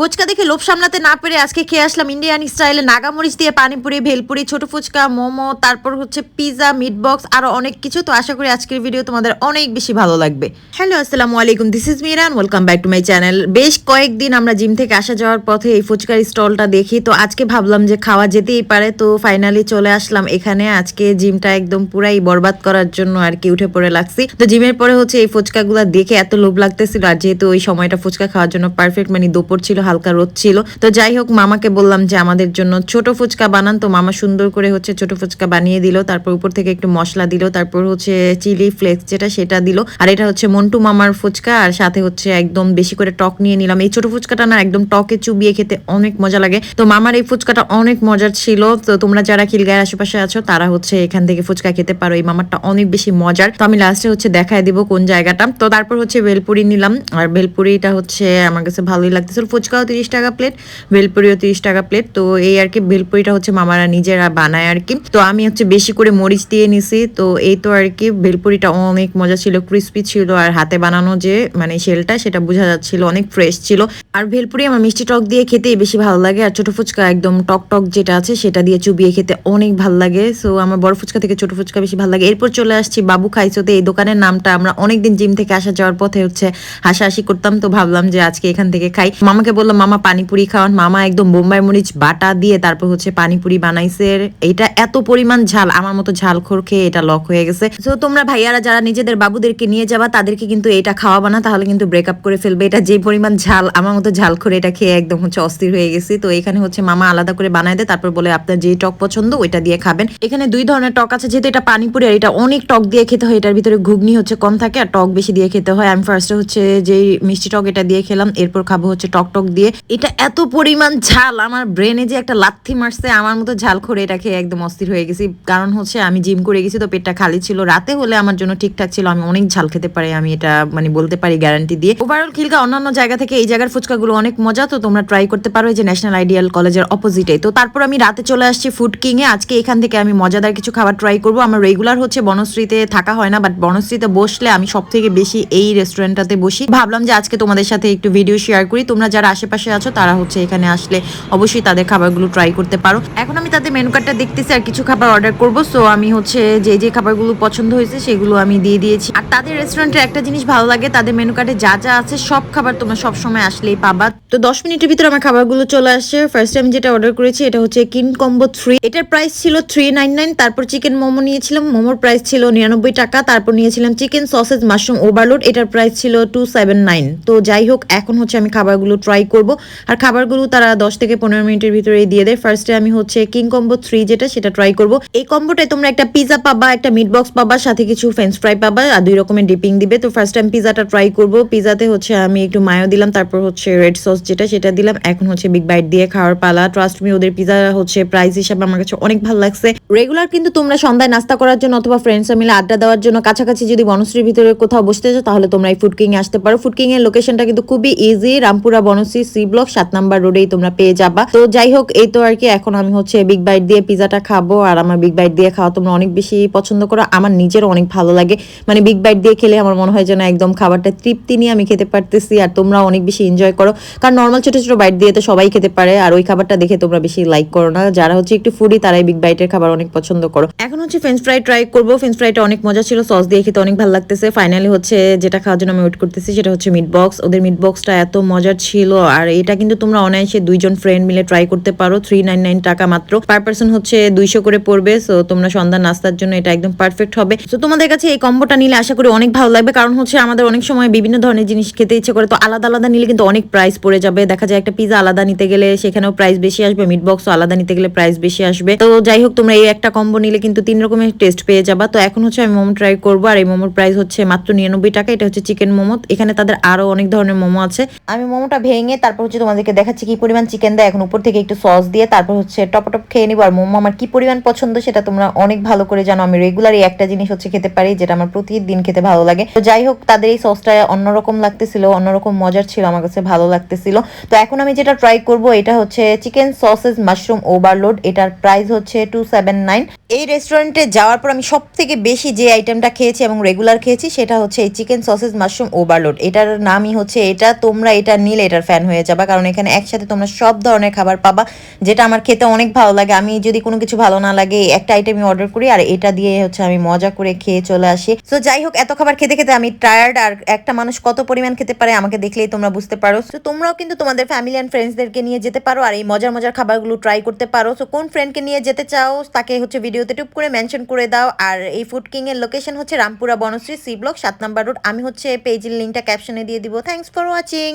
ফুচকা দেখে লোভ সামলাতে না পেরে আজকে খেয়ে আসলাম ইন্ডিয়ান স্টাইলে নাগামরিচ দিয়ে পানিপুরি ভেলপুরি, ছোট ফুচকা, মোমো, তারপর হচ্ছে পিজা মিট বক্স আরও অনেক কিছু। তো আশা করি আজকের ভিডিও তোমাদের অনেক বেশি ভালো লাগবে। হ্যালো আসসালামু আলাইকুম this is Miran welcome back to my channel বেশ কয়েকদিন আমরা জিম থেকে আসা যাওয়ার পথে এই ফুচকার স্টলটা দেখি, তো আজকে ভাবলাম যে খাওয়া যেতেই পারে। তো ফাইনালি চলে আসলাম এখানে, আজকে জিমটা একদম পুরাই বরবাদ করার জন্য আর কি উঠে পড়ে লাগছি। তো জিমের পরে হচ্ছে এই ফুচকাগুলো দেখে এত লোভ লাগতেছিল, আর যেহেতু ওই সময়টা ফুচকা খাওয়ার জন্য পারফেক্ট মানে দুপুর ছিল হালকা রোদ ছিল। তো যাই হোক, মামাকে বললাম যে, আমাদের জন্য ছোট ফুচকা বানান। তো মামা সুন্দর করে হচ্ছে ছোট ফুচকা বানিয়ে দিল। তারপর উপর থেকে একটু মশলা দিল। তারপর হচ্ছে চিলি ফ্লেক্স যেটা, সেটা দিল। আর এটা হচ্ছে মন্টু মামার ফুচকা। আর সাথে হচ্ছে একদম বেশি করে টক নিয়ে নিলাম। এই ছোট ফুচকাটা না একদম টকে চুবিয়ে খেতে অনেক মজা লাগে। তো মামার এই ফুচকাটা অনেক মজার ছিল। তো তোমরা যারা খিলগায়ের আশেপাশে আছো, তারা হচ্ছে এখান থেকে ফুচকা খেতে পারো। এই মামারটা অনেক বেশি মজার। তো আমি লাস্টে হচ্ছে দেখায় দিব কোন জায়গাটা। তো তারপর হচ্ছে ভেলপুরি নিলাম। আর ভেলপুরিটা হচ্ছে আমার কাছে ভালোই লাগতেছিল। ফুচকাও তিরিশ টাকা প্লেট ভেলপুরিও তিরিশ টাকা প্লেট তো এই আর কি, ভেলপুরিটা হচ্ছে মামারা নিজেরা বানায় আর কি। তো আমি হচ্ছে বেশি করে মরিচ দিয়ে নিছি। তো এই তো আর কি, ভেলপুরিটা অনেক মজা ছিল ক্রিস্পি ছিল। আর হাতে বানানো যে মানে শেলটা সেটা বোঝা যাচ্ছিল, অনেক ফ্রেশ ছিল। আর ভেলপুরি আমার মিষ্টি টক দিয়ে খেতেই বেশি ভালো লাগে। আর ছোট ফুচকা একদম টক টক যেটা আছে, সেটা দিয়ে চুবিয়ে খেতে অনেক ভালো লাগে। সো আমার বড় ফুচকা থেকে ছোট ফুচকা বেশি ভালো লাগে। এরপর চলে আসছি বাবু খাইছোতে। এই দোকানের নামটা আমরা অনেকদিন জিম থেকে আসা যাওয়ার পথে হচ্ছে হাসাহাসি করতাম। তো ভাবলাম যে আজকে এখান থেকে খাই। মামাকে বললাম মামা পানিপুরি খাওয়ান। মামা একদম বোম্বাই মরিচ বাটা দিয়ে তারপর হচ্ছে পানিপুরি বানাইছে। এটা এত পরিমাণ ঝাল, আমার মতো ঝাল খোর খেয়ে এটা লক হয়ে গেছে। তো তোমরা ভাইয়ারা যারা নিজেদের বাবুদেরকে নিয়ে যাবা, তাদেরকে কিন্তু এটা খাওয়াবা না, তাহলে কিন্তু ব্রেকআপ করে ফেলবে। এটা যে পরিমাণ ঝাল, আমার মতো ঝাল করে এটা খেয়ে একদম হচ্ছে অস্থির হয়ে গেছি। তো এখানে হচ্ছে মামা আলাদা করে বানায় দেয়, তারপর বলে, আপনার যে টক পছন্দ, ওইটা দিয়ে খাবেন। এখানে দুই ধরনের টক আছে, যেহেতু এটা পানিপুরি আর এটা অনেক টক দিয়ে খেতে হয়, এটার ভিতরে ঘুগনি হচ্ছে কম থাকে আর টক বেশি দিয়ে খেতে হয়। আমি ফার্স্টে হচ্ছে যে মিষ্টি টক এটা দিয়ে খেলাম, এরপর খাব হচ্ছে টক টক দিয়ে এটা এত পরিমাণ ঝাল, আমার ব্রেনে যে একটা লাথি মারছে, আমার মতো ঝাল করে এটা খেয়ে একদম অস্থির হয়ে গেছি। কারণ হচ্ছে আমি জিম করে গেছি তো পেটটা খালি ছিল, রাতে হলে আমার জন্য ঠিকঠাক ছিল, আমি অনেক ঝাল খেতে পারি, আমি এটা মানে বলতে পারি গ্যারান্টি দিয়ে। ওভারঅল খিলকা অন্যান্য জায়গা থেকে এই জায়গার ফুচকাগুলো অনেক মজা, তো তোমরা ট্রাই করতে পারো যে ন্যাশনাল আইডিয়াল কলেজের অপোজিটে তো তারপর আমি রাতে চলে আসছি ফুড কিং এ, আজকে এখান থেকে আমি মজাদার কিছু খাবার ট্রাই করব। আমার রেগুলার হচ্ছে বনশ্রীতে থাকা হয় না বাট বনশ্রীতে বসলে আমি সব থেকে বেশি এই রেস্টুরেন্টটাতে বসি। ভাবলাম যে আজকে তোমাদের সাথে একটু ভিডিও শেয়ার করি, তোমরা যারা আশেপাশে আছো, তারা হচ্ছে এখানে আসলে অবশ্যই তাদের খাবারগুলো ট্রাই করতে পারো। এখন আমি তাদের মেনু কার্ডটা দেখতেছি আর কিছু খাবার অর্ডার করব সো আমি হচ্ছে যে যে খাবারগুলো পছন্দ হয়েছে সেগুলো আমি দিয়ে দিয়েছি। আর তাদের রেস্টুরেন্টের একটা জিনিস ভালো লাগে, তাদের মেনু কার্ডে যা যা আছে সব খাবার তোমরা সব সময় আসলেই পাবা। তো দশ মিনিটের ভিতরে আমার খাবারগুলো চলে আসছে ফার্স্ট আমি যেটা অর্ডার করেছি, এটা হচ্ছে কিন কম্বো থ্রি এটার প্রাইস ছিল থ্রি নাইন নাইন তারপর চিকেন মোমো নিয়েছিলাম। মোমোর প্রাইস ছিল নিরানব্বই টাকা, তারপর নিয়েছিলাম চিকেন সসেজ মাশরুম ওভারলোড এটার প্রাইস ছিল টু সেভেন নাইন তো যাই হোক, এখন হচ্ছে আমি খাবারগুলো ট্রাই করব। আর খাবারগুলো তারা দশ থেকে পনেরো মিনিটের ভিতরেই দিয়ে দেয়। ফার্স্টে আমি হচ্ছে কিং কম্বো থ্রি যেটা, সেটা ট্রাই করব। এই কম্বোটায় তোমরা একটা পিজা পাবা, একটা মিট বক্স পাবা, সাথে কিছু ফ্রেঞ্চ ফ্রাই পাবা, আর দুই রকমের ডিপিং দিবে। তো ফার্স্ট আমি পিজাটা ট্রাই করব। পিজাতে হচ্ছে আমি একটু মায়ো দিলাম, তারপর হচ্ছে রেড সস যেটা, সেটা দিলাম। এখন হচ্ছে বিগ বাইট দিয়ে খাওয়ার পালা। ট্রাস্ট মি ওদের পিজা হচ্ছে প্রাইস হিসাবে আমার কাছে অনেক ভালো লাগছে। রেগুলার কিন্তু তোমরা সন্ধ্যায় নাস্তা করার জন্য অথবা ফ্রেন্ডসরা মিলে আড্ডা দেওয়ার জন্য কাছাকাছি যদি বনশ্রীর ভিতরে কোথাও বসতে চাও, তাহলে তোমরা এই ফুড কিং আসতে পারো। ফুড কিং এর লোকেশনটা কিন্তু খুবই easy Rampura, Banasree C block, সাত নাম্বার রোডেই তোমরা পেয়ে যাবা। তো যাই হোক, এই তো আর কি, এখন আমি হচ্ছে বিগ বাইট দিয়ে পিজাটা খাব, আর আমার বিগ বাইট দিয়ে খাওয়া তোমরা অনেক বেশি পছন্দ করো। আমার নিজের অনেক ভালো লাগে। মানে বিগ বাইট দিয়ে খেলে আমার মনে হয় যেন একদম খাবারটা তৃপ্তি নিয়ে আমি খেতে পারতেছি, আর তোমরা অনেক বেশি এনজয় করো। কারণ নর্মাল ছোট ছোট বাইট দিয়ে তো সবাই খেতে পারে, আর ওই খাবারটা দেখে তোমরা বেশি লাইক করো না। যারা হচ্ছে একটু ফুডি তারাই বিগ বাইটের খাবার অনেক পছন্দ করো। এখন হচ্ছে ফ্রেঞ্চ ফ্রাই ট্রাই করব। ফ্রেঞ্চ ফ্রাইটা অনেক মজা ছিল সস দিয়ে খেতে অনেক ভালো লাগতেছে। ফাইনালি হচ্ছে যেটা খাওয়ার জন্য আমি ওয়েট করতেছি, সেটা হচ্ছে মিট বক্স ওদের মিট বক্সটা এত মজার ছিল আর এটা কিন্তু তোমরা অনায়াসে দুইজন ফ্রেন্ড মিলে ট্রাই করতে পারো থ্রি নাইন নাইন টাকা মাত্র। পার পার্সন হচ্ছে দুইশো করে পড়বে সো তোমরা সন্ধ্যা নাস্তার জন্য এটা একদম পারফেক্ট হবে। তো তোমাদের কাছে এই কম্বোটা নিলে আশা করি অনেক ভালো লাগবে, কারণ হচ্ছে আমাদের অনেক সময় বিভিন্ন ধরনের জিনিস খেতে ইচ্ছে করে, তো আলাদা আলাদা নিলে কিন্তু অনেক প্রাইস পড়ে যাবে। দেখা যায় একটা পিজা আলাদা নিতে গেলে সেখানেও প্রাইস বেশি আসবে মিট বক্সও আলাদা নিতে গেলে প্রাইস বেশি আসবে। তো যাই হোক, তোমরা এই একটা কম্বো নিলে কিন্তু তিন রকমের টেস্ট পেয়ে যাবা। তো এখন হচ্ছে আমি মোমো ট্রাই করব, আর এই মোমোর প্রাইস হচ্ছে মাত্র নিরানব্বই টাকা, এটা হচ্ছে চিকেন মোমো। এখানে তাদের আরও অনেক ধরনের মোমো আছে। আমি মোমোটা ভেঙে তারপর হচ্ছে তোমাদেরকে দেখাচ্ছি কি পরিমাণ চিকেন দেয়। এখন উপর থেকে একটু সস দিয়ে তারপর হচ্ছে টপ টপ খেয়ে নিবো। আর মোমো আমার কি পরিমাণ পছন্দ সেটা তোমরা অনেক ভালো করে জানো। আমি রেগুলারই একটা জিনিস হচ্ছে খেতে পারি যেটা আমার প্রতিদিন খেতে ভালো লাগে। তো যাই হোক, তাদের এই সসটা অন্যরকম লাগতেছিল, অন্যরকম মজার ছিল, আমার কাছে ভালো লাগতেছিল। তো এখন আমি যেটা ট্রাই করব, এটা হচ্ছে চিকেন সসেস মাশরুম ওভারলোড এটার প্রাইস হচ্ছে টু সেভেন নাইন এই রেস্টুরেন্টে যাওয়ার পর আমি সব থেকে বেশি যে আইটেমটা খেয়েছি এবং রেগুলার খেয়েছি, সেটা হচ্ছে এই চিকেন সসেস মাশরুম ওভারলোড এটার নামই হচ্ছে এটা, তোমরা এটা নিলে, এটার ফ্যান হয়ে যাবা। কারণ এখানে একসাথে তোমরা সব ধরনের খাবার পাবা, যেটা আমার খেতে অনেক ভালো লাগে। আমি যদি কোনো কিছু ভালো না লাগে, একটা আইটেমই অর্ডার করি আর এটা দিয়ে হচ্ছে আমি মজা করে খেয়ে চলে আসি। তো যাই হোক, এত খাবার খেতে খেতে আমি টায়ার্ড আর একটা মানুষ কত পরিমাণ খেতে পারে আমাকে দেখলেই তোমরা বুঝতে পারো। তো তোমরাও কিন্তু তোমাদের ফ্যামিলি অ্যান্ড ফ্রেন্ডসদেরকে নিয়ে যেতে পারো আর এই মজার মজার খাবারগুলো ট্রাই করতে পারো। তো কোন ফ্রেন্ডকে নিয়ে যেতে চাও, তাকে হচ্ছে ভিডিওতে টুপ করে মেনশন করে দাও। আর এই ফুড কিং এর লোকেশন হচ্ছে রামপুরা বনশ্রী সি ব্লক সাত নাম্বার রোড আমি হচ্ছে পেজের লিঙ্কটা ক্যাপশনে দিয়ে দিব। Thanks for watching